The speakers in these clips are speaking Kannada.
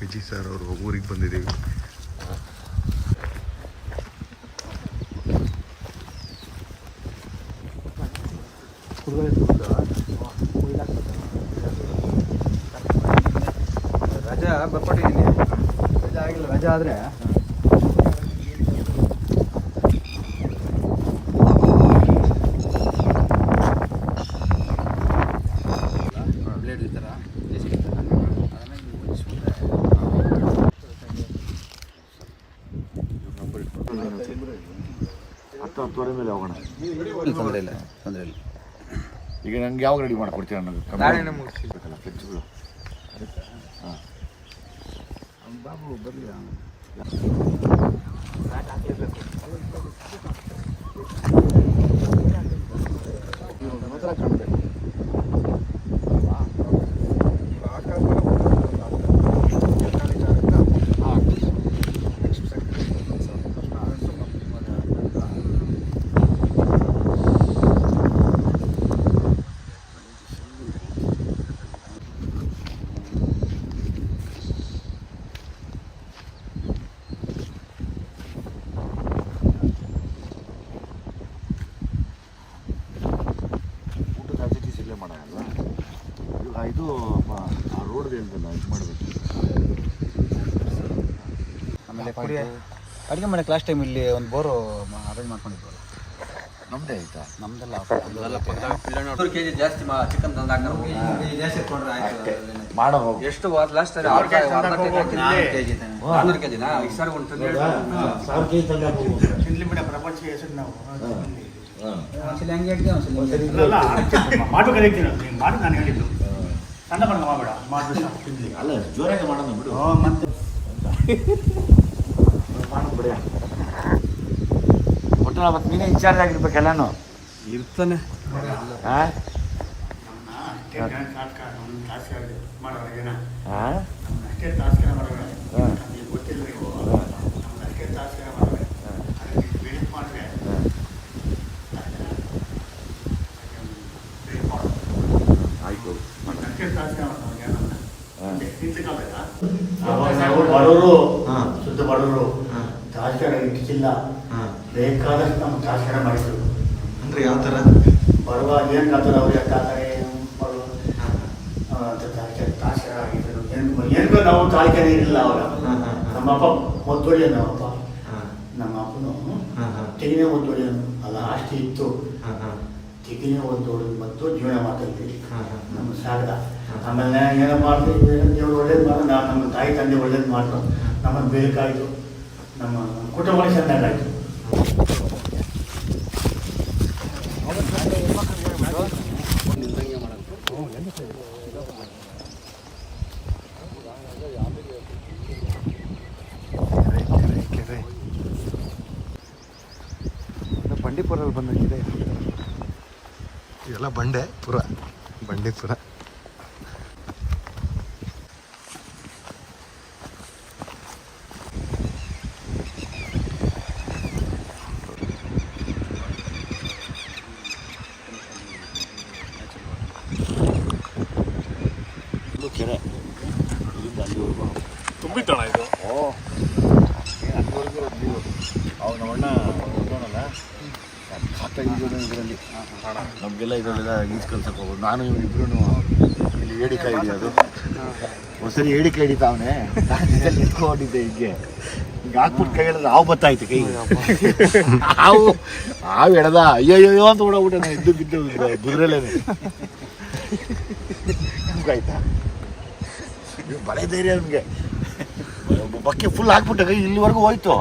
ವಿಜಯ್ ಸರ್ ಅವರು ಊರಿಗೆ ಬಂದಿದ್ದೀವಿ. ರಜಾ ಬರ್ಕೊಟ್ಟಿದ್ದೀನಿ. ರಜಾ ಆಗಿಲ್ಲ ರಜಾ ಆದರೆ ಹತ್ತು ಹತ್ತುವರೆ ಮೇಲೆ ಹೋಗೋಣ. ತೊಂದರೆ ಇಲ್ಲ ತೊಂದರೆ ಇಲ್ಲ. ಈಗ ನಂಗೆ ಯಾವಾಗ ರೆಡಿ ಮಾಡಿಕೊಡ್ತೀರ ನನಗೆ ದಾಳಿನ ಬೇಕಲ್ಲ ಫ್ರಿಜ್ಗಳು ಹಾಂ ಬಾಬು ಬರಲಿ ಮಾತ್ರ ಕಾಣಬೇಕು ಊಟದ ಆಕ್ಟಿವಿಟೀಸ್ ಇಲ್ಲೇ ಮಾಡೋಣ ಇದು ಇದು ಪ- ಆ ರೋಡ್ ಹೇಳ್ತಲ್ಲ ಇದು ಮಾಡಬೇಕು ಆಮೇಲೆ ಅಡುಗೆ ಮಾಡಕ್ಕೆ ಲಾಸ್ಟ್ ಟೈಮ್ ಇಲ್ಲಿ ಒಂದು ಬೋರು ಅರೇಂಜ್ ಮಾಡ್ಕೊಂಡಿದ್ದು ನಮ್ದೇ ಆಯ್ತಾ? ನಮ್ದೆಲ್ಲ ಕೆ ಜಿ ಜಾಸ್ತಿ ಚಿಕನ್ ತಂದು ಜಾಸ್ತಿ ಆಯ್ತು ಮಾಡೋ ಹೋಗು. ಎಷ್ಟು ಲಾಸ್ಟ್ ಕೆ ಜಿ ನಾನ್ನೂರು ಕೆ ಜಿನಾ ಈ ಸರ್ ಒಂದು ಪ್ರಪಂಚಕ್ಕೆ ಹೆಸರು ನಾವು. ಒಂದ್ಸಲ ಹಂಗೆ ಹೇಳ್ತೀವಿ ಒಂದ್ಸಲ ನೀನು ಮಾಡಿ ನಾನು ಹೇಳಿದ್ದು. ಸಣ್ಣ ಬಣ್ಣ ಮಾಡಬೇಡ ಮಾಡ್ಬಿಡ ಅಲ್ಲ ಜೋರಾಗಿ ಮಾಡೋಣ ಬಿಡು. ಮತ್ತೆ ಮಾಡೋಣ ಬಿಡಿ ಒಟ್ಟು ಮತ್ತೆ ನೀನೇ ಇನ್ಚಾರ್ಜ್ ಆಗಿರ್ಬೇಕೆಲ್ಲಾನು ಇರ್ತಾನೆ. ಹಾಂ ಅಷ್ಟೇ ತಾತ್ಕಾಲ ಒಂದು ತಾಸ್ಕಾರ ಮಾಡೋಣ ಏನ ಹಾಂ ನಮ್ಗೆ ಅಷ್ಟೇ ತಾಸ್ಕಾರ ಮಾಡೋಣ ಹಾಂ. ನಮಗೆ ಗೊತ್ತಿಲ್ಲ ನೀವು ನಮ್ಗೆ ಅಷ್ಟೇ ತಾಸ್ಕಾರ ಮಾಡೋಣ ಅದಕ್ಕೆ ಬೆಳಕು ಮಾಡಿದ್ರೆ ಬೆಳಕು ಮಾಡೋದು ಆಯಿತು ಅಷ್ಟೇ ತಾಸ್ಕಾರ ಮಾಡೋಣ ಏನನ್ನ ಹಾಂ ನಾವು ಬಡವರು ಹಾಂ. ಶುದ್ಧ ಬಡವರು ಹಾಂ. ತಾಸ್ಕಾರ ಇಟ್ಟಿಲ್ಲ ಹಾಂ ಬೇಕಾದಷ್ಟು ನಮ್ಮ ತಾಸ್ಕಾರ ಮಾಡಿದ್ರು ಅಂದರೆ ಯಾವ ಥರ ಬರುವ ಏನು ಕಾತಾರೆ ಅವ್ರು ಯಾಕೆ ಕಾತಾರೆ ಬರುವ ಆಗಿದ್ರು ಏನು ಏನಕ್ಕೂ ನಾವು ತಾಳ್ಕೆನೇ ಇರಲಿಲ್ಲ ಅವರ. ನಮ್ಮಪ್ಪ ಮುದ್ದೊಡಿಯ ನಮ್ಮಪ್ಪ ಹಾಂ. ನಮ್ಮ ಅಪ್ಪನು ತೆಗಿನೇ ಮುದ್ದೊಡಿಯನು ಅಲ್ಲ ಆಸ್ತಿ ಇತ್ತು. ಹಾಂ ಹಾಂ. ತೆಗಿನೇ ಒದ್ದೋಡು ಮತ್ತು ಜೀವನ ಮಾಡ್ತಿದ್ವಿ. ನಮ್ಮ ಸಾಗರ. ಆಮೇಲೆ ಏನೋ ಮಾಡ್ತೀವಿ ದೇವ್ರು ಒಳ್ಳೇದು ಮಾಡ. ನಾವು ನಮ್ಮ ತಾಯಿ ತಂದೆ ಒಳ್ಳೇದು ಮಾಡಿದ್ರು ನಮ್ಮನ್ನು ಬೇಕಾಯಿತು ನಮ್ಮ ಕುಟುಂಬ ಚೆಂದಾಗಾಯ್ತು ಬಂಡೀಪುರಲ್ಲಿ ಬಂದಂಗಿದೆ. ಇದೆಲ್ಲ ಬಂಡೆ ಪುರ. ಬಂಡೀಪುರ ಕೆರೆ. ಇಲ್ಲಿಂದ ಅಲ್ಲಿವರೆಗೂ ತುಂಬಿತ್ತಣ ಇದು? ಓ ಏನು ಅಲ್ಲಿವರೆಗೂ ಇರೋದು ನೀರು ನಮ್ಮಣ್ಣ ಹೋಗೋಣಲ್ಲ ಖಾತ ಈಜೋದು ಇದರಲ್ಲಿ. ನಮಗೆಲ್ಲ ಇದರಲ್ಲೆಲ್ಲ ಈಜು ಕಲ್ಸಕ್ಕೆ ಹೋಗೋದು. ನಾನು ಇವ್ರು ಇಬ್ರು ಇಲ್ಲಿ ಏಡಿಕಾಯಿ ಅದು ಒಂದ್ಸರಿ ಏಡಿಕಾಯಿ ಹಿಡಿತಾವನೆ ನಾನು ಇದರಲ್ಲಿ ನಿಂತ್ಕೊಂಡಿದ್ದೆ ಹಿಂಗೆ. ಹಿಂಗೆ ಹಾಕ್ಬಿಟ್ಟು ಕೈ ಹಿಡಿದ್ರೆ ಹಾವು ಬತ್ತಾಯ್ತು ಕೈ ಹಾವು ಹಾವು ಎಡದ. ಅಯ್ಯಯ್ಯೋ ಅಂತ ಓಡಾಬಿಟ್ಟೆ ನಾನು. ಇದ್ದು ಬಿದ್ದು ಬುದ್ರಲ್ಲೇನೆ ಆಯ್ತಾ ಬಳೆ ಧೈರ್ಯ ನಮಗೆ. ಬಕ್ಕೆ ಫುಲ್ ಹಾಕ್ಬಿಟ್ಟೆ ಕೈ ಇಲ್ಲಿವರೆಗೂ ಹೋಯ್ತು.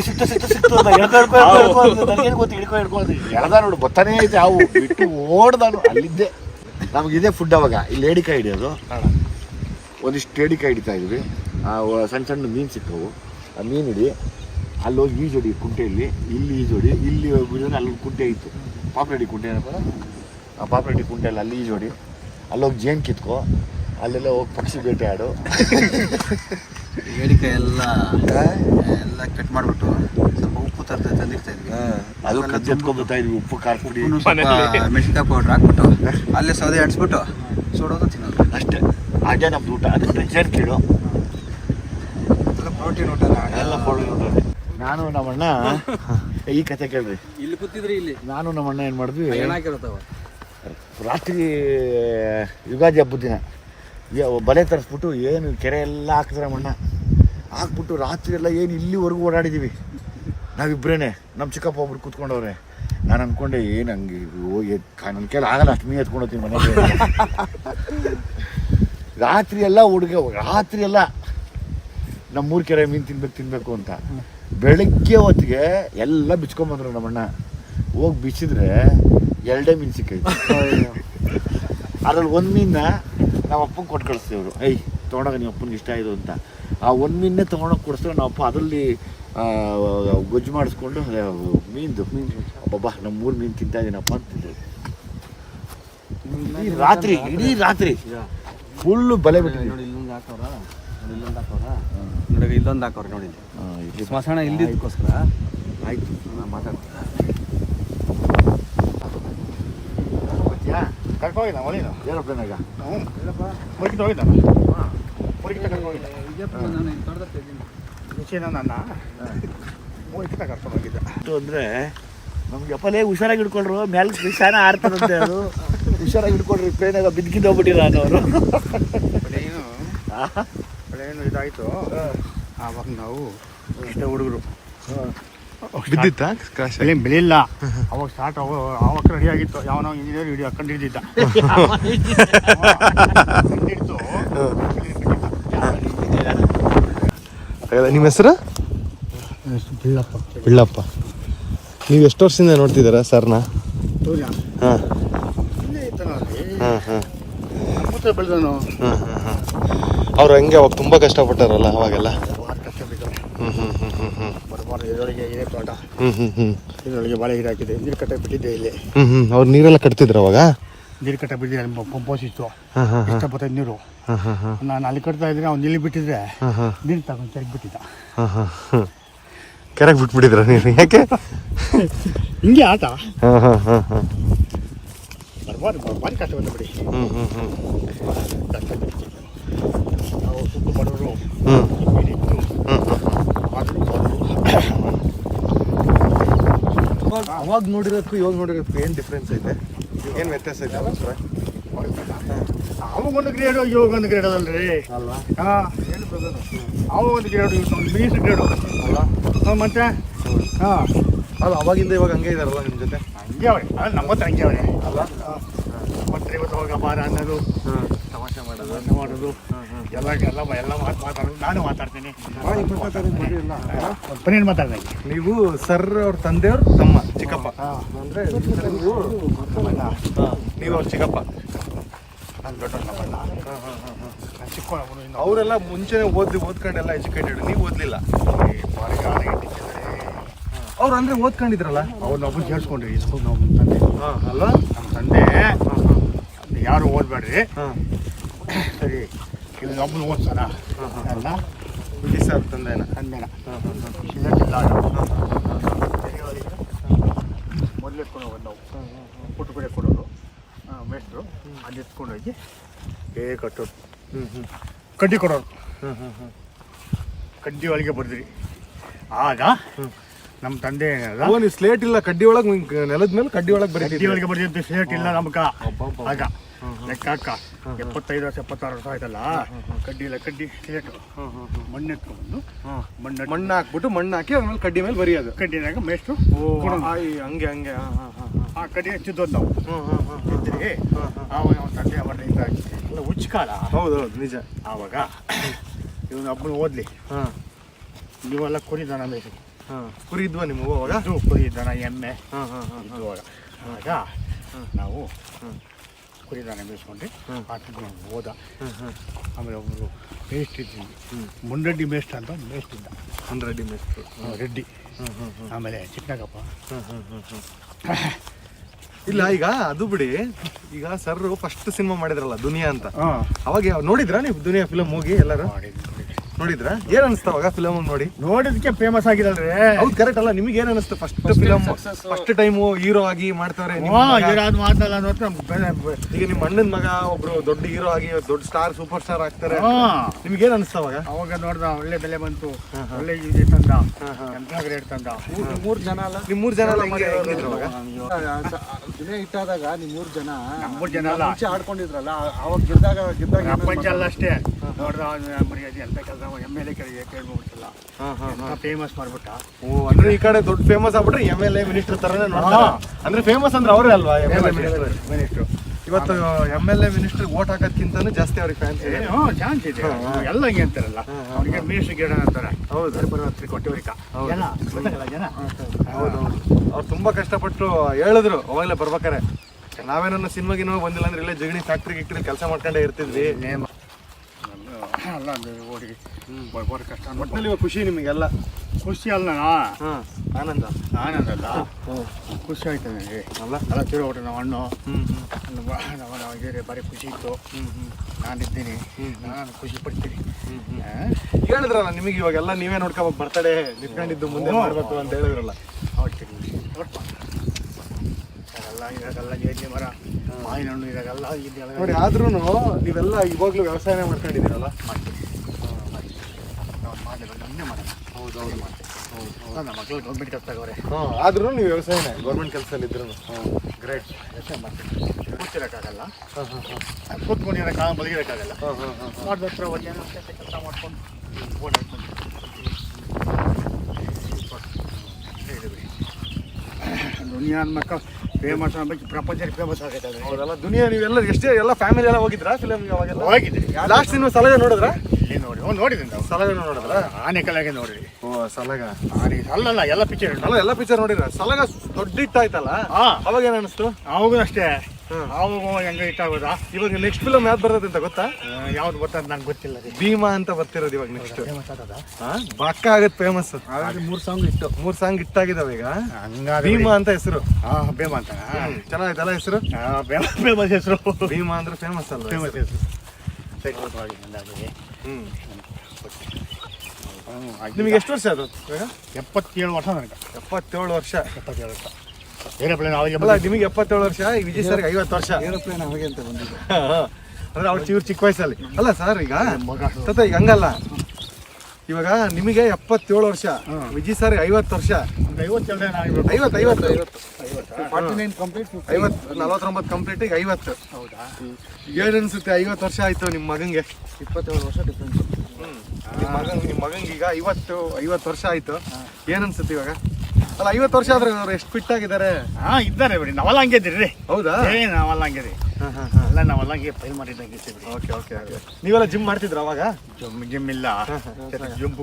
ಸಿಕ್ತು ಸಿಕ್ತು ಸಿಕ್ತು ಅಂತ ಎಳ್ಕೊ ಎಳ್ಕೊ ಎಳ್ಕೊ ಎಳ್ಕೊ ಅಂತ ನನಗೇನು ಗೊತ್ತು ಹಿಡ್ಕೊ ಹಿಡ್ಕೊ ಅಂತ ಎಳ್ದ ನೋಡು ಬತ್ತಾನೇ ಐತೆ ಅವು ಬಿಟ್ಟು ಓಡ್ದಾನು ಅಲ್ಲಿದ್ದೆ ನಮ್ಗೆ ಇದೇ ಫುಡ್ ಅವಾಗ ಇಲ್ಲಿ ಏಡಿಕಾಯಿ ಹಿಡಿಯೋದು ಒಂದಿಷ್ಟು ಏಡಿಕಾಯಿ ಹಿಡಿತಾ ಇದ್ವಿ ಸಣ್ಣ ಸಣ್ಣ ಮೀನು ಸಿಕ್ಕವು ಆ ಮೀನು ಹಿಡಿ ಅಲ್ಲಿ ಹೋಗಿ ಈಜೊಡಿ ಕುಂಟೆಯಲ್ಲಿ ಇಲ್ಲಿ ಈಜೊಡಿ ಇಲ್ಲಿ ಬಿಡಿದ್ರೆ ಅಲ್ಲಿ ಕುಂಟೆ ಇತ್ತು ಪಾಪ್ರೆಡ್ಡಿ ಕುಂಟೆ ಏನಪ್ಪ ಆ ಪಾಪ್ರೆಡ್ಡಿ ಕುಂಟೆಯಲ್ಲಿ ಅಲ್ಲಿ ಈಜೊಡಿ ಅಲ್ಲೋಗಿ ಜೇನು ಕಿತ್ಕೋ ಅಲ್ಲೆಲ್ಲ ಹೋಗಿ ಪಕ್ಷಿ ಬೇಟೆ ಆಡು ಬೇಡಿಕೆ ಎಲ್ಲ ಎಲ್ಲ ಕಟ್ ಮಾಡ್ಬಿಟ್ಟು ಸ್ವಲ್ಪ ಉಪ್ಪು ತರ್ತೈತೆ ತಂದಿರ್ತಾ ಇದ್ವಿ. ಅದು ಎತ್ಕೊಂಡ್ಬರ್ತಾ ಇದ್ವಿ ಉಪ್ಪು ಖಾರ ಪುಡಿ. ಸ್ವಲ್ಪ ಮೆಣಸಿನ್ಕಾಯಿ ಪೌಡ್ರ್ ಹಾಕ್ಬಿಟ್ಟು ಅಲ್ಲೇ ಸೌದೆ ಅಂಟಿಸ್ಬಿಟ್ಟು ಸುಡೋದು ತಿನ್ನೋದು. ಅಷ್ಟೇ. ಅದೇ ನಮ್ದು ಊಟ ಅದು ಪ್ರೆಷರ್ ಕೇಳು. ಎಲ್ಲ ಪ್ರೋಟೀನ್ ಊಟ ಎಲ್ಲ ಫೋಟೋ ನಾನು ನಮ್ಮಣ್ಣ ಈ ಕತೆ ಕೇಳ್ರಿ. ಇಲ್ಲಿ ಕೂತಿದ್ರಿ ಇಲ್ಲಿ. ನಾನು ನಮ್ಮಣ್ಣ ಏನು ಮಾಡಿದ್ವಿ ರಾತ್ರಿ ಯುಗಾದಿ ಹಬ್ಬದ ದಿನ. ಬಲೆ ತರಿಸ್ಬಿಟ್ಟು ಏನು ಕೆರೆ ಎಲ್ಲ ಹಾಕಿದ್ರೆ ಮಣ್ಣ. ಹಾಕ್ಬಿಟ್ಟು ರಾತ್ರಿ ಎಲ್ಲ ಏನು ಇಲ್ಲಿವರೆಗೂ ಓಡಾಡಿದ್ದೀವಿ ನಾವಿಬ್ಬರೇ ನಮ್ಮ ಚಿಕ್ಕಪ್ಪ ಒಬ್ರು ಕೂತ್ಕೊಂಡವ್ರೆ. ನಾನು ಅನ್ಕೊಂಡೆ ಏನು ಹಂಗೆ ಹೋಗಿ ನನ್ನ ಕೈಲಿ ಆಗಲ್ಲ ಅಷ್ಟು ಮೀನು ಎತ್ಕೊಂಡು ಹೋಗ್ತೀನಿ ಮನೆಗೆ. ರಾತ್ರಿ ಎಲ್ಲ ಹುಡುಗ ರಾತ್ರಿ ಎಲ್ಲ ನಮ್ಮೂರು ಕೆರೆ ಮೀನು ತಿನ್ಬೇಕು ತಿನ್ಬೇಕು ಅಂತ. ಬೆಳಗ್ಗೆ ಹೊತ್ತಿಗೆ ಎಲ್ಲ ಬಿಚ್ಕೊಂಬಂದ್ರು ನಮ್ಮಣ್ಣ ಹೋಗಿ ಬಿಚ್ಚಿದ್ರೆ ಎರಡೇ ಮೀನು ಸಿಕ್ಕೈತೆ. ಅದ್ರಲ್ಲಿ ಒಂದು ಮೀನ್ನ ನಮ್ಮ ಅಪ್ಪಂಗೆ ಕೊಟ್ಟು ಕಳಿಸ್ತೀವ್ರು ಐ ತೊಗೊಂಡಾಗ ನಿಮ್ಮ ಅಪ್ಪನಿಗೆ ಇಷ್ಟ ಆಯಿತು ಅಂತ. ಆ ಒಂದು ಮೀನೇ ತೊಗೊಂಡೋಗಿ ಕೊಡಿಸ್ತೇವೆ ನಮ್ಮ ಅಪ್ಪ ಅದರಲ್ಲಿ ಗೊಜ್ಜು ಮಾಡಿಸ್ಕೊಂಡು ಮೀನ್ದು. ಅಬ್ಬಬ್ಬಾ ನಮ್ಮ ಮೂರು ಮೀನು ತಿಂತಾ ಇದೀನಪ್ಪ ಅಂತಿದ್ದೆ ಇಡೀ ರಾತ್ರಿ ಇಡೀ ರಾತ್ರಿ ಫುಲ್ಲು ಬಲೆ ಬಿಟ್ಟಿದೆ ನೋಡಿ ಇಲ್ಲೊಂದು ಹಾಕೋರ? ಇಲ್ಲೊಂದು ಹಾಕೋರ? ನೋಡಿ ಇಲ್ಲೊಂದು ಹಾಕವ್ರ ನೋಡಿ. ಸ್ಮಶಾನ ಇಲ್ಲಿದ್ದಕ್ಕೋಸ್ಕರ ಆಯ್ತು. ನಾನು ಮಾತಾಡ್ತೀನಿ. ಕರ್ಕೋಗಿದ್ದ ಮಳಿನ ಏರೋಪ್ಲೇನಾಗ ಹ್ಞೂ ಮುರಿಕಿಟ್ಟು ಹೋಗಿದ್ದಾನ ಮುರಿಕಿಟ್ಟ ಕರ್ಕೋಗಿದ್ದ ಮುಂಚೆನ ನನ್ನ ಮುರಿಕಿಟ್ಟ ಕರ್ಕೊಂಡು ಹೋಗಿದ್ದ ಅಂದರೆ ನಮ್ಗೆ ಅಪ್ಪಲೇ ಹುಷಾರಾಗಿ ಇಟ್ಕೊಂಡ್ರು ಮೇಲೆ ವಿಷಾನ ಆಡ್ತಾರಂತೆ ಅದು ಹುಷಾರಾಗಿ ಹಿಡ್ಕೊಳ್ರಿ ಪ್ಲೇನಾಗ ಬಿದ್ಕಿದ್ದು ಹೋಗ್ಬಿಟ್ಟಿಲ್ಲ ಅನ್ನೋರು ಏನು ಏನು ಇದಾಯಿತು ಆವಾಗ ನಾವು ಇಷ್ಟ ಹುಡುಗರು ಬಿದ್ದಿತ್ತಾ? ಕ್ರಾಶ್ ಬೆಳೆ ಬೆಳೆಯಿಲ್ಲ ಅವಾಗ ಸ್ಟಾರ್ಟ್ ಅವಾಗ ರೆಡಿ ಆಗಿತ್ತು ಯಾವನೋ ಇಂಜಿನಿಯರ್ ಹಿಡಿಯೋ ಕಂಡು ಹಿಡಿದಿದ್ದ ನಿಮ್ಮ ಹೆಸರು? ಬಿಳ್ಳಪ್ಪ. ಬಿಳ್ಳಪ್ಪ. ನೀವು ಎಷ್ಟು ವರ್ಷದಿಂದ ನೋಡ್ತಿದ್ದೀರಾ ಸರ್ನ? ಸೂರ್ಯ. ಹಾಂ. ಇಲ್ಲೇ ಇತ್ತಲ್ಲ ಅಲ್ಲಿ ಹಾಂ ಹಾಂ. ನಮ್ಮ ಹಾಂ ಹಾಂ ಹಾಂ. ಅವ್ರು ಹಂಗೆ ಅವಾಗ ತುಂಬ ಕಷ್ಟಪಟ್ಟಾರಲ್ಲ ಅವಾಗೆಲ್ಲ ಭಾಳ ಕಷ್ಟ ಬಿದ್ದನು ಹ್ಞೂ ಹ್ಞೂ ಹ್ಞೂ ಹ್ಞೂ ಹ್ಞೂ ಬರಬಾರ್ದು ಹ್ಮ್ ಹ್ಞೂ ಹ್ಞೂ ಇದರೊಳಗೆ ಬಾಳೆ ಗಿಡ ಹಾಕಿದೆ ನೀರು ಕಟ್ಟ ಬಿಟ್ಟಿದ್ದೆ ಇಲ್ಲಿ. ಹ್ಞೂ ಹ್ಞೂ ಅವ್ರು ನೀರೆಲ್ಲ ಕಟ್ತಿದ್ರು ಅವಾಗ? ನೀರು ಕಟ್ಟ ಬಿಟ್ಟಿದ್ದೆ ಪಂಪೋಸಿತ್ತು ಹಾಂ ಹಾಂ ಹಾಂ. ಇಷ್ಟಪಟ್ಟದ ನೀರು. ಹಾಂ ಹಾಂ ಹಾಂ. ನಾನು ಅಲ್ಲಿ ಕಟ್ತಾ ಇದ್ರೆ ಅವ್ನು ಇಲ್ಲಿ ಬಿಟ್ಟಿದ್ರೆ ಹಾಂ ಹಾಂ. ನೀರು ತಗೊಂಡು ಕೆರೆಗೆ ಬಿಟ್ಟಿದ್ದ ಹಾಂ ಹಾಂ ಹಾಂ. ಕೆರೆಗೆ ಬಿಟ್ಬಿಟ್ಟಿದ್ರ ನೀರು ಯಾಕೆ? ಹಿಂಗೆ ಆಟ ಬರ್ಬಾರ್ದು ಹಾಂ ಹಾಂ ಹಾಂ. ಬರಬಾರ್ದು ಭಾರಿ ಕಷ್ಟ ಬಂದ ಬಿಡಿ. ಹ್ಞೂ ಹ್ಞೂ ಹ್ಞೂ ಕಷ್ಟ ಬಿಟ್ಟು ನಾವು ಬಡವರು. ಹ್ಞೂ ಇತ್ತು ಹ್ಞೂ ಬಡವರು ಅವಾಗ ನೋಡಿರೋದಕ್ಕೂ ಇವಾಗ ನೋಡಿರೋದಕ್ಕೂ ಏನು ಡಿಫ್ರೆನ್ಸ್ ಐತೆ? ಏನು ವ್ಯತ್ಯಾಸ ಐತೆ ಅವಾಗ ಸರ್? ಅವಾಗ ಒಂದು ಗ್ರೇಡು ಇವಾಗ ಒಂದು ಗ್ರೇಡ್ ಅದಲ್ರಿ. ಅಲ್ವಾ? ಹಾಂ. ಅವಾಗ ಒಂದು ಗ್ರೇಡ್ ಒಂದು ಮಿನಿಸ್ಟರ್ ಗ್ರೇಡು ಅಲ್ವಾ? ಹಾಂ ಮತ್ತೆ? ಹಾಂ. ಅಲ್ಲ ಅವಾಗಿಂದ ಇವಾಗ ಹಂಗೆ ಇದಾರಲ್ಲ ನಿಮ್ಮ ಜೊತೆ? ಹಂಗೆ ಅವ್ರೆ. ಅಲ್ಲ ನಮ್ಮ ಹತ್ರ ಹಂಗೆ ಅವ್ರೆ. ಅಲ್ಲ ಮತ್ತೆ ಇವತ್ತು ಹೋಗ ಬಾರ ಅನ್ನೋದು ಹಾಂ. ತಮಾಷೆ ಮಾಡೋದು ಅನ್ನ ಮಾಡೋದು. ಎಲ್ಲ ಎಲ್ಲ ಎಲ್ಲ ಮಾತು ಮಾತಾಡೋದು ನಾನು ಮಾತಾಡ್ತೀನಿ. ಪನ್ನೀರ್ ಮಾತಾಡ್ದೆ ನೀವು ಸರ್ ಅವ್ರ ತಂದೆಯವ್ರ ತಮ್ಮ ಚಿಕ್ಕಪ್ಪ? ಹಾಂ ಅಂದ್ರೆ ನೀವು ನೀವು ಅವ್ರ ಚಿಕ್ಕಪ್ಪ. ನಾನು ದೊಡ್ಡ ಚಿಕ್ಕವನು ಇನ್ನು. ಅವರೆಲ್ಲ ಮುಂಚೆನೆ ಓದಿ ಓದ್ಕೊಂಡೆಲ್ಲ ಎಜುಕೇಟೆಡ್. ನೀವು ಓದ್ಲಿಲ್ಲ? ಅವ್ರು ಅಂದ್ರೆ ಓದ್ಕೊಂಡಿದ್ರಲ್ಲ? ಅವ್ರನ್ನ ಒಬ್ಬರು ಕೇಳಿಸ್ಕೊಂಡ್ರಿ ಸ್ಕೂಲ್ ನಮ್ಮ ತಂದೆ. ಹಾಂ ಅಲ್ವಾ? ನಮ್ಮ ತಂದೆ. ಯಾರು ಓದ್ಬೇಡ್ರಿ? ಹಾಂ. ಸರಿ. ಇಲ್ಲಿ ಒಬ್ಬನು ಓದ್ತಾನ ಅಲ್ಲ? ಇಲ್ಲಿ ಸರ್ ತಂದೆನ ತಂದೆನ ಮೊದಲು ಎತ್ಕೊಂಡು ಹೋಗೋದು ನಾವು. ಪುಟ್ಟು ಕಡೆ ಕೊಡೋರು ಮೇಸ್ಟ್ರು ಅಲ್ಲಿ ಎತ್ಕೊಂಡು ಹೋಗಿ ಏ ಹ್ಞೂ ಹ್ಞೂ ಕಡ್ಡಿ ಕೊಡೋರು. ಹ್ಞೂ ಹ್ಞೂ ಹ್ಞೂ ಕಡ್ಡಿ ಒಳಗೆ ಬರ್ದ್ರಿ. ಆಗ ನಮ್ಮ ತಂದೆ ಏನದ? ಓ ನೀವು ಸ್ಲೇಟ್ ಇಲ್ಲ ಕಡ್ಡಿ ಒಳಗೆ ನೆಲದ ಮೇಲೆ ಕಡ್ಡಿ ಒಳಗೆ ಕಡ್ಡಿ ಬರೀತಿದ್ರಿ ಒಳಗೆ ಬರ್ದಿದ್ದು ಸ್ಲೇಟ್ ಇಲ್ಲ ನಮ್ಗ. ಆಗ. ಲೆಕ್ಕ ಎಪ್ಪತ್ತೈದು ವರ್ಷ ಎಪ್ಪತ್ತಾರು ವರ್ಷ ಆಯ್ತಲ್ಲ? ಕಡ್ಡಿ ಇಲ್ಲ ಕಡ್ಡಿ ಏಟು ಮಣ್ಣು ಎತ್ಕೊಂಡು ಮಣ್ಣು ಮಣ್ಣು ಹಾಕ್ಬಿಟ್ಟು ಮಣ್ಣು ಹಾಕಿ ಆಮೇಲೆ ಕಡ್ಡಿ ಮೇಲೆ ಬರೆಯೋದು. ಕಡ್ಡಿನಾಗ ಮೇಷ್ಟು ಹಂಗೆ ಹಂಗೆ. ಆ ಕಡ್ಡಿ ಹಚ್ಚಿದ್ದೊಂದು ನಾವು. ಹಾಂ ಹಾಂ ಹಾಂ ಇದ್ರಿ ಆವಾಗ ನಮ್ಮ ತಂದೆ ಅವರ ಎಲ್ಲ ಹುಚ್ಚ ಕಾಲ. ಹೌದು ಹೌದು ನಿಜ. ಆವಾಗ. ಇವನು ಹಬ್ಬನ ಓದ್ಲಿ. ಹಾಂ. ನೀವೆಲ್ಲ ಕುರಿ ದನ ಮೇಸಿ ಹಾಂ. ಕುರಿ ಇದ್ವಾ ನಿಮ್ಮವು ಅವಾಗ? ಕುರಿ ದನ ಎಮ್ಮೆ. ಹಾಂ ಹಾಂ ಹಾಂ ಆಗ ನಾವು ಕುರಿ ನಾನು ಮೇಯಿಸ್ಕೊಂಡು ಆಟಕ್ಕೆ ಹೋದ. ಆಮೇಲೆ ಒಬ್ಬರು ಮೇಸ್ಟ್ ಇದ್ದೀನಿ ಮುಂಡಡ್ಡಿ ಮೇಸ್ಟ್ ಅಂತ ಮೇಸ್ಟ್ ಇದ್ದ. ಒಂದು ಮೇಸ್ಟ್ ರೆಡ್ಡಿ. ಆಮೇಲೆ ಚಿಕ್ಕನಗಪ್ಪ. ಇಲ್ಲ ಈಗ ಅದು ಬಿಡಿ. ಈಗ ಸರ್ ಫಸ್ಟ್ ಸಿನಿಮಾ ಮಾಡಿದ್ರಲ್ಲ ದುನಿಯಾ ಅಂತ. ಅವಾಗ ನೋಡಿದ್ರ ನೀವು ದುನಿಯಾ ಫಿಲಮ್ ಹೋಗಿ ಎಲ್ಲರೂ? ನೋಡಿದ್ರ? ಏನ್ ಅನಿಸ್ತಾ ಅವಾಗ ಫಿಲಮ್ ನೋಡಿ? ನೋಡಿದಕ್ಕೆ ಫೇಮಸ್ ಆಗಿದಲ್ರಿ ಹೌದು ಕರೆಕ್ಟ್ ಅಲ್ಲ ನಿಮಗೆ ಏನ್ ಅನಿಸ್ತು first film first time hero ಆಗಿ ಮಾಡ್ತಾರೆ ಮಾತಲ್ಲ ಈಗ ನಿಮ್ಮ ಅಣ್ಣನ ಮಗ ಒಬ್ರು ದೊಡ್ಡ ಹೀರೋ ಆಗಿ ದೊಡ್ಡ ಸ್ಟಾರ್ ಸೂಪರ್ ಸ್ಟಾರ್ ಆಗ್ತಾರೆ ನಿಮ್ಗೆ ಏನ್ ಅನಿಸ್ತಾ ಅವಾಗ? ಅವಾಗ ನೋಡ್ದ ಒಳ್ಳೆ ಬೆಲೆ ಬಂತು. ಒಳ್ಳೆ ಇದು ತಂದ. ಎಂತ ರೇಟ್ ತಂದ. ಮೂರ್ ಜನ ಅಲ್ಲ? ನಿಮ್ ಮೂರ್ ಜನ ಅಲ್ಲ ದಿನ ಇಟ್ಟಾದಾಗ ನಿಮ್ ಮೂರ್ ಜನ ಮೂರು ಜನ ಅಲ್ಲ. ಮುಂಚೆ ಆಡ್ಕೊಂಡಿದ್ರಲ್ಲ ಅವಾಗ ಗೆದ್ದಾಗ ಗೆದ್ದಾಗ ಪ್ರಪಂಚ ಅಲ್ಲ? ಅಷ್ಟೇ. ನೋಡ್ದ ಎಂತ ಕೆಲಸ ಎಂ ಎಲ್ ಎ ಕಡೆಗೆ ಕೇಳ್ಬಿಡ್ತಲ್ಲ ಹಾ, ಹಾ, ಹಾ. ಎಂತ ಫೇಮಸ್ ಮಾಡ್ಬಿಟ್ಟ? ಓ ಅಂದ್ರೆ ಈ ಕಡೆ ದೊಡ್ಡ ಫೇಮಸ್ ಆಗ್ಬಿಟ್ರೆ ಎಂ ಎಲ್ ಎ ಮಿನಿಸ್ಟರ್ ತರನೇ ನೋಡ್ತಾರೆ. ಅಂದ್ರೆ ಫೇಮಸ್ ಅಂದ್ರೆ ಅವರೇ ಅಲ್ವಾ? M L A minister minister ಇವತ್ತು M L A minister vote ಹಾಕೋದಕ್ಕಿಂತ ಜಾಸ್ತಿ ಅವ್ರಿಗೆ ಫ್ಯಾನ್ಸ್ ಇದೆ. ಹ್ಞೂ ಚಾನ್ಸ್ ಇದೆ. ಎಲ್ಲ ಹಿಂಗೆ ಅಂತಾರಲ್ಲ. ಅವ್ರಿಗೆ ಮಿನಿಸ್ಟ್ರ್ ಗಿಡ ಅಂತಾರೆ. ಹೌದು. ಪರಿವರ್ತನೆ ಕೊಟ್ಟವ್ರಿಕ ಎಲ್ಲ ಗೊತ್ತಾಗಲ್ಲ ಜನ? ಹೌದು ಅವ್ರು ತುಂಬಾ ಕಷ್ಟಪಟ್ಟು ಹೇಳಿದ್ರು ಅವಾಗಲೇ ಬರ್ಬೇಕಾರೆ. ನಾವೇನನ್ನ ಸಿನಿಮಾಗಿನೋ ಬಂದಿಲ್ಲ ಅಂದ್ರೆ ಇಲ್ಲೇ ಜಗಣಿ ಫ್ಯಾಕ್ಟ್ರಿ ಗಿಕ್ಟ್ರಿ ಕೆಲಸ ಮಾಡ್ಕೊಂಡೇ ಇರ್ತಿದ್ವಿ. ನೇಮ ಅಲ್ಲ ಅಂದ್ರೆ ಓಡಿ. ಬರೋ ಕಷ್ಟ ಅನ್ಬಿಟ್ಟು ಒಟ್ನಲ್ಲಿ ಇವಾಗ ಖುಷಿ ನಿಮಗೆಲ್ಲ? ಖುಷಿ ಅಲ್ಲ ಆನಂದ. ಆನಂದ ಅಲ್ಲ ಖುಷಿ ಆಯ್ತು ನನಗೆ. ಅಲ್ಲ? ಎಲ್ಲ ತಿರುಗೋಟ್ರೆ ನಾವು ಹಣ್ಣು ನಮ್ಮ ಬೇರೆ ಭಾರಿ ಖುಷಿ ಇತ್ತು. ನಾನಿದ್ದೀನಿ. ನಾನು ಖುಷಿ ಪಡ್ತೀನಿ? ಹೇಳಿದ್ರಲ್ಲ ನಿಮಗೆ ಇವಾಗೆಲ್ಲ ನೀವೇ ನೋಡ್ಕೊಬೇಕು ಬರ್ತಡೆ ನಿಂತ್ಕೊಂಡಿದ್ದು ಮುಂದೆ ಮಾಡಬೇಕು ಅಂತ ಹೇಳಿದ್ರಲ್ಲ. ನೋಡ್ಪ ಅದೆಲ್ಲ ಇದಾಗಲ್ಲ ಜೇಜಿ ಮರ. ಮಾವಿನ ಹಣ್ಣು ಇದಾಗಲ್ಲ ನೋಡಿ ಆದ್ರೂ ನೀವೆಲ್ಲ ಇವಾಗ್ಲೂ ವ್ಯವಸಾಯ ಮಾಡ್ಕೊಂಡಿದ್ದೀರಲ್ಲ? ನಾವು ಮಾಡಿಲ್ಲ ನಮ್ಮನ್ನೇ ಮಾಡೋಣ ಹೌದು ಹೌದು ಮಾಡ್ತೀವಿ ನಮ್ಮ ಮಕ್ಕಳು ಗೌರ್ಮೆಂಟ್ ಕೆಲಸ ತಗೋರೆ ಹ್ಮ್ ಆದ್ರೂ ನೀವು ವ್ಯವಸಾಯನೇ ಗೌರ್ಮೆಂಟ್ ಕೆಲಸದಲ್ಲಿ ಇದ್ರು. ಗ್ರೇಟ್ ಕೆಲಸ ಮಾಡ್ತೀವಿ ಕೂತಿರೋಕ್ಕಾಗಲ್ಲ. ಕೂತ್ಕೊಂಡಿರೋಕ್ಕಾಗ ಮಲಗಿರೋಕ್ಕಾಗಲ್ಲ. ಮಾಡಿದ ಹತ್ರ ಒಂದು ಜನ ಕೆಲಸ ಮಾಡ್ಕೊಂಡು ದುನಿಯಾ ಹಾಕ್ಕೊಂಡು ಹೇಳಿದ್ವಿ ದುನಿಯಾದ ಮಕ್ಕ ಫೇಮಸ್ ಆಗ್ಬೇಕು ಪ್ರಪಂಚಕ್ಕೆ ಫೇಮಸ್ ಆಗೈತೆ ಅದು. ಹೌದಲ್ಲ ದುನಿಯಾ ನೀವೆಲ್ಲ ಎಷ್ಟೇ ಎಲ್ಲ ಫ್ಯಾಮಿಲಿ ಎಲ್ಲ ಹೋಗಿದ್ರಾ? ಫಿಲಮ್ ಅವಾಗೆಲ್ಲ ಹೋಗಿದ್ರಿ ಲಾಸ್ಟ್ ನೀವು ಸಲಹೆ ನೋಡಿದ್ರ? ಇಲ್ಲಿ ನೋಡಿ. ಹ್ಞೂ ನೋಡಿದ್ದೀನಿ ನಾವು. ಸಲಗ ನೋಡಿದ್ರ? ಆನೆ ಕಲೆಗೆ ನೋಡಿದ್ವಿ ಓ ಸಲಗ. ಆನೆ ಅಲ್ಲಲ್ಲ ಎಲ್ಲ ಪಿಕ್ಚರ್ ಅಲ್ಲ ಎಲ್ಲ ಪಿಕ್ಚರ್ ನೋಡಿದ್ರ? ಸಲಗ ದೊಡ್ಡ ಇಟ್ಟಾಯ್ತಲ್ಲ ಅವಾಗ ಏನ್ ಅನಿಸ್ತು? ಅವಾಗೂ ಅಷ್ಟೇ. ಅವಾಗ ಹೆಂಗೆ ಇಟ್ಟಾಗೋದಾ. ಇವಾಗ ನೆಕ್ಸ್ಟ್ ಫಿಲಮ್ ಯಾವ್ದು ಬರ್ತದೆ ಅಂತ ಗೊತ್ತಾ? ಯಾವ್ದು ಗೊತ್ತಂತ ನಂಗೆ ಗೊತ್ತಿಲ್ಲ ಭೀಮಾ ಅಂತ ಬರ್ತಿರೋದು ಇವಾಗ ನೆಕ್ಸ್ಟ್ ಬಕ್ಕ ಆಗತ್ ಫೇಮಸ್ ಮೂರು ಸಾಂಗ್ ಇಟ್ಟು ಮೂರ್ ಸಾಂಗ್ ಇಟ್ಟಾಗಿದಾವೆ ಈಗ. ಹಂಗಾದ್ರೆ ಭೀಮಾ ಅಂತ ಹೆಸರು. ಆ ಬೇಮ ಅಂತ. ಚೆನ್ನಾಗಿತ್ತಲ್ಲ ಹೆಸರು? ಫೇಮಸ್ ಹೆಸರು. ಭೀಮಾ ಅಂದ್ರೆ ಫೇಮಸ್ ಅಲ್ವಾ ಫೇಮಸ್ ಹೆಸರು? ಸರಿ ನಿಮಗೆ ಎಷ್ಟು ವರ್ಷ ಅದು ಇವಾಗ ಎಪ್ಪತ್ತೇಳು ವರ್ಷ ನನಗೆ. ಎಪ್ಪತ್ತೇಳು ವರ್ಷ. ಎಪ್ಪತ್ತೇಳು ವರ್ಷ. ಏರೋಪ್ಲೇನ್ ಅವಾಗ ಅಲ್ಲ ನಿಮಗೆ ಎಪ್ಪತ್ತೇಳು ವರ್ಷ ಈ ವಿಜಯ್ ಸರ್ಗೆ ಐವತ್ತು ವರ್ಷ. ಏರೋಪ್ಲೇನ್ ಅವಾಗೆ ಅಂತ ಬಂದಿದ್ದು ಅಂದ್ರೆ ಅವ್ರು ಇವ್ರು ಚಿಕ್ಕ ವಯಸ್ಸಲ್ಲಿ. ಅಲ್ಲ ಸರ್ ಈಗ? ಮಗ. ತತ ಈಗ ಹಂಗಲ್ಲ. ಇವಾಗ ನಿಮಗೆ ಎಪ್ಪತ್ತೇಳು ವರ್ಷ ವಿಜಿ ಸರ್ ಐವತ್ತು ವರ್ಷ. ಐವತ್ತು ಐವತ್ತು ಐವತ್ತಾ. ಫಾರ್ಟಿ ನೈನ್ ಕಂಪ್ಲೀಟ್ ಐವತ್ತು ನಲವತ್ತೊಂಬತ್ತು ಕಂಪ್ಲೀಟ್ ಈಗ ಐವತ್ತು. ಹೌದಾ? ಏನ್ ಅನ್ಸುತ್ತೆ ಐವತ್ತು ವರ್ಷ ಆಯ್ತು ನಿಮ್ಮ ಮಗಂಗೆ? ಇಪ್ಪತ್ತೇಳು ವರ್ಷ ಡಿಫ್ರೆನ್ಸ್ ನಿಮ್ಮ ಮಗನ ನಿಮ್ಮ ಮಗಂಗೆ ಈಗ ಐವತ್ತು ಐವತ್ತು ವರ್ಷ ಆಯ್ತು. ಏನ್ ಅನ್ಸುತ್ತೆ ಇವಾಗ? ಅಲ್ಲ ಐವತ್ತು ವರ್ಷ ಆದ್ರೆ ಅವ್ರು ಎಷ್ಟು ಫಿಟ್ ಆಗಿದ್ದಾರೆ? ಹಾಂ ಇದ್ದಾರೆ ಬಿಡಿ. ನಾವೆಲ್ಲ ಹಂಗೆ ಇದ್ದೀರಿ. ಹೌದಾ? ಏ ನಾವೆಲ್ಲ ಹಂಗೆ ರೀ ಎಲ್ಲ ನಾವೆಲ್ಲ ಹಂಗೆ ಫೈಲ್ ಮಾಡಿದ್ದಂಗೆ ಓಕೆ ಓಕೆ ಓಕೆ ನೀವೆಲ್ಲ ಜಿಮ್ ಮಾಡ್ತಿದ್ರ ಅವಾಗ? ಜಿಮ್ ಜಿಮ್ ಇಲ್ಲ. ಜಿಮ್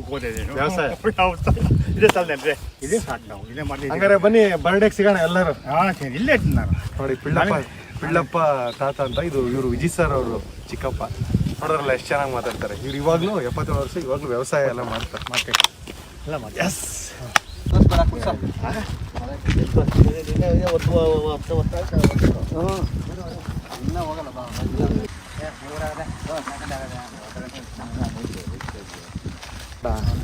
ವ್ಯವಸಾಯ. ಇದೇ ಸಾಲ್ದೇನ್ರಿ ಇದೇ ಸಾಕು ನಾವು ಇದೇ ಮಾಡಿ ಹಂಗಾರೆ ಬನ್ನಿ ಬರ್ಡೇಗೆ ಸಿಗೋಣ ಎಲ್ಲರೂ. ಹಾಂ ಇಲ್ಲೇ ಇದ್ದೀನಿ ನಾನು. ನೋಡಿ ಪಿಳ್ಳಪ್ಪ ಪಿಳ್ಳಪ್ಪ ತಾತ ಅಂತ ಇದು ಇವರು ವಿಜಯ್ ಸರ್ ಅವರು ಚಿಕ್ಕಪ್ಪ. ನೋಡ್ರಲ್ಲ ಎಷ್ಟು ಚೆನ್ನಾಗಿ ಮಾತಾಡ್ತಾರೆ. ಇವ್ರು ಇವಾಗಲೂ ಎಪ್ಪತ್ತೇಳು ವರ್ಷ ಇವಾಗಲೂ ವ್ಯವಸಾಯ ಎಲ್ಲ ಮಾಡ್ತಾರೆ ಮಾರ್ಕೆಟ್ ಎಲ್ಲ ಮಾಡಿ ಎಸ್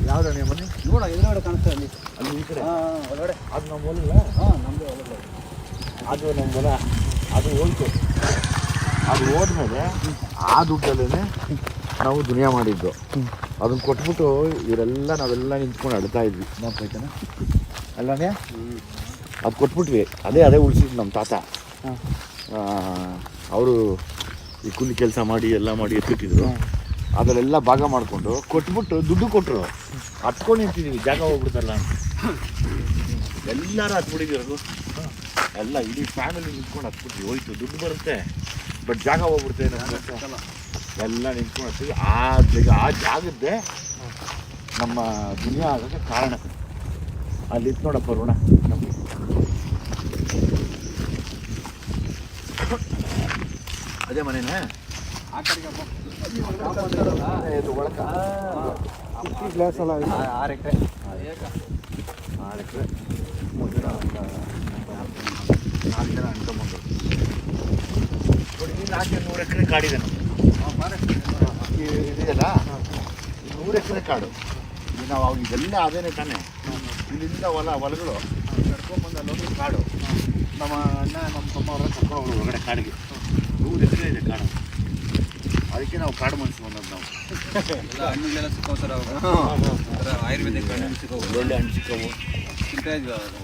ಯಾವ್ದು ನಿಮ್ಮ ಮನೆ ನೋಡ ಎದುರುಗಡೆ ಕಾಣಿಸ್ತಾ ಅಲ್ಲಿ ಅಲ್ಲಿ ಈ ಕಡೆ ಒಳಗಡೆ ಅದು ನಮ್ಮ ಹೊಲಿಲ್ಲ ಹಾಂ ನಮ್ದು ಒಳಗಡೆ ಅದು ನಮ್ಮ ಹೊಲ ಅದು ಹೋಯ್ತು ಅದು ಹೋದ್ಮೇಲೆ ಆ ದುಡ್ಡಲ್ಲೇ ನಾವು ದುನಿಯಾ ಮಾಡಿದ್ದು ಅದನ್ನ ಕೊಟ್ಬಿಟ್ಟು ಇವರೆಲ್ಲ ನಾವೆಲ್ಲ ನಿಂತ್ಕೊಂಡು ಅಡ್ತಾ ಇದ್ವಿ ನೋಡ್ತಾಯ್ತಾನೆ ಅಲ್ಲನೇ ಅದು ಕೊಟ್ಬಿಟ್ವಿ ಅದೇ ಅದೇ ಉಳಿಸಿದ್ದು ನಮ್ಮ ತಾತ ಅವರು ಈ ಕೂಲಿ ಕೆಲಸ ಮಾಡಿ ಎಲ್ಲ ಮಾಡಿ ಎತ್ತಿಟ್ಟಿದ್ರು. ಅದರಲ್ಲೆಲ್ಲ ಭಾಗ ಮಾಡಿಕೊಂಡು ಕೊಟ್ಬಿಟ್ಟು ದುಡ್ಡು ಕೊಟ್ಟರು ಹತ್ಕೊಂಡು ನಿಂತಿದ್ದೀವಿ ಜಾಗ ಹೋಗ್ಬಿಡ್ತಲ್ಲ ಎಲ್ಲರೂ ಹತ್ಬಿಟ್ಟಿದ್ದೀರದು ಎಲ್ಲ ಇಡೀ ಫ್ಯಾಮಿಲಿ ನಿಂತ್ಕೊಂಡು ಹತ್ಬಿಟ್ವಿ. ಹೋಯ್ತು ದುಡ್ಡು ಬರುತ್ತೆ ಬಟ್ ಜಾಗ ಹೋಗ್ಬಿಡ್ತೆ. ಎಲ್ಲ ನಿಂತ್ಕೊಂಡು ಹತ್ತೀವಿ ಆ ಜಾಗ ಆ ಜಾಗದ್ದೇ ನಮ್ಮ ದುನಿಯಾ ಆಗೋಕ್ಕೆ ಕಾರಣ. ಅಲ್ಲಿ ನೋಡಪ್ಪ ಋಣ ನಮಗೆ. ಅದೇ ಮನೇನ? ಆ ಕಡೆಗೆ. ಇದು ಒಳಕ ಗ್ಲಾಸ್. ಆರು ಎಕರೆ. ಆರು ಎಕರೆ. ಮೂರು ಜನ ನಾಲ್ಕು ಜನ ಅನ್ಕೊಂಬಂದು ನೋಡಿ ಇಲ್ಲಿ ನಾಲ್ಕು ನೂರು ಎಕರೆ ಕಾಡಿದೆ ಇದೆಯಲ್ಲ? ನೂರು ನೂರು ಎಕರೆ ಕಾಡು. ನಾವು ಅವಾಗ ಇದೆಲ್ಲ ಅದೇನೆ ತಾನೆ. ಇಲ್ಲಿಂದ ಹೊಲ ಹೊಲಗಳು. ಕರ್ಕೊಂಡ್ಬಂದು ಅಲ್ಲೊಂದು ಕಾಡು. ನಮ್ಮ ಅಣ್ಣ ನಮ್ಮ ತಮ್ಮ ಅವರ ಕರ್ಕೊಂಡು ಹೊರಗಡೆ ಕಾಡಿಗೆ. ಎಕರೆ ಇದೆ ಕಾಡು ಅದಕ್ಕೆ ನಾವು ಕಾಡು ಮನುಷ್ಯ ಬಂದದ್ದು ನಾವು. ಎಲ್ಲ ಹಣ್ಣುಗಳೆಲ್ಲ ಸಿಕ್ಕವು ಸರ್ ಅವಾಗ. ಆಯುರ್ವೇದಿಕ್ ಹಣ್ಣು ಸಿಕ್ಕವು ಒಳ್ಳೆ ಹಣ್ಣು ಸಿಕ್ಕವು. ತಿಂತಾ ಇದ್ವಿ ಅವಾಗ.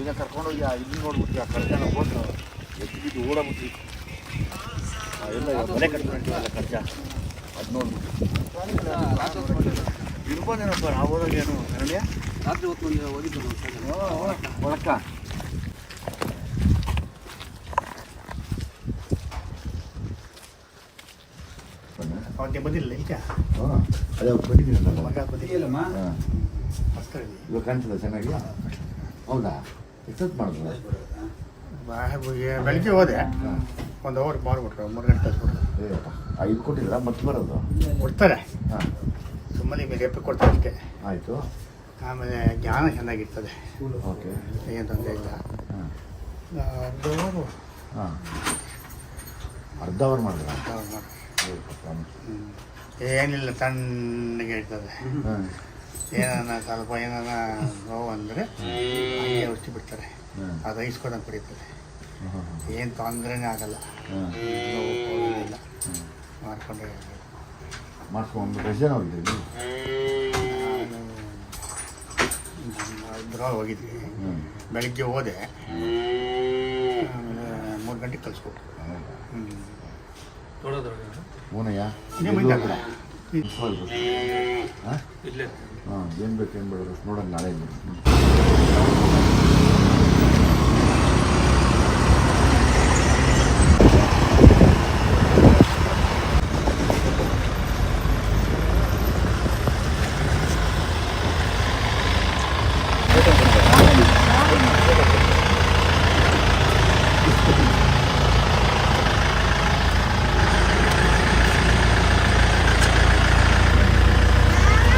ಈಗ ಕರ್ಕೊಂಡೋಗಿ ಆ ಇಲ್ಲಿ ನೋಡ್ಬಿಟ್ಟು ಆ ಕರ್ಜನ ಹೋದ್ರು ಎದ್ದು ಬಿದ್ದು ಓಡಾಬಿಟ್ವಿ ಆ ಎಲ್ಲ ಮನೆ ಕಟ್ಕೊಂಡಿಲ್ಲ ಕರ್ಜ ಅದು ನೋಡ್ಬಿಟ್ಟು. ಇರ್ಬೋದೇನಪ್ಪ? ನಾವು ಏನು ಕನ್ನಡಿಯ ರಾತ್ರಿ ಹೊತ್ತು ಹೋಗಿದ್ದು. ಒಳಕ್ಕ ಅವತ್ತೆ ಬಂದಿಲ್ಲ ಈಗ. ಅದೇ ಬಂದಿದ್ದೀನಲ್ಲ ಮಗ ಇವಾಗ ಕಾಣ್ತದೆ ಚೆನ್ನಾಗಿ ಹೌದಾ? ಎಷ್ಟೊತ್ತು ಮಾಡಿದ್ರು? ಬೆಳಿಗ್ಗೆ ಹೋದೆ. ಒಂದು ಅವರ್ ಮಾಡ್ಬಿಟ್ರು ಮೂರು ಗಂಟೆ ಇದು ಕೊಟ್ಟಿದ್ರ? ಮತ್ತೆ ಬರೋದು? ಕೊಡ್ತಾರೆ. ಹಾಂ. ಸುಮ್ಮನೆ ಮೇಲೆ ಎಪ್ಪಿ ಕೊಡ್ತಾರೆ ಅಷ್ಟೇ. ಆಯಿತು. ಆಮೇಲೆ ಜ್ಞಾನ ಚೆನ್ನಾಗಿರ್ತದೆ. ಓಕೆ. ಏನು ತೊಂದರೆ ಇಲ್ಲ. ಅರ್ಧ ಅವರ್ ಹಾಂ. ಅರ್ಧ ಅವರ್ ಮಾಡಿದ್ರೆ? ಏನಿಲ್ಲ ತಣ್ಣಗೆ ಇರ್ತದೆ. ಏನಾರ ಏನಾನ ಸ್ವಲ್ಪ ಏನಾನ ನೋವು ಅಂದರೆ ಹಂಗೆ ಔಷಧಿ ಬಿಡ್ತಾರೆ. ಅದು ಐಸ್ಕೊದಂಗೆ ಕುಡಿತದೆ ಹಾಂ ಏನು ತೊಂದರೆನೇ ಆಗಲ್ಲ. ಇಲ್ಲ. ಮಾಡ್ಕೊಂಡೆ ಮಾಡ್ಕೊಂಡು ಎಷ್ಟು ಜನ ಹೋಗಿದ್ದೀರಿ ಇಬ್ಬರು ಹೋಗಿದ್ವಿ. ಬೆಳಿಗ್ಗೆ ಹೋದೆ. ಆಮೇಲೆ ಮೂರು ಗಂಟೆಗೆ ಕಳಿಸ್ಕೊಟ್ರು. ಹ್ಞೂ ಓನಯ್ಯ ಹಾಂ? ಏನು ಬೇಕು ಏನು ಬೇಡ ನೋಡೋಣ ನಾಳೆ.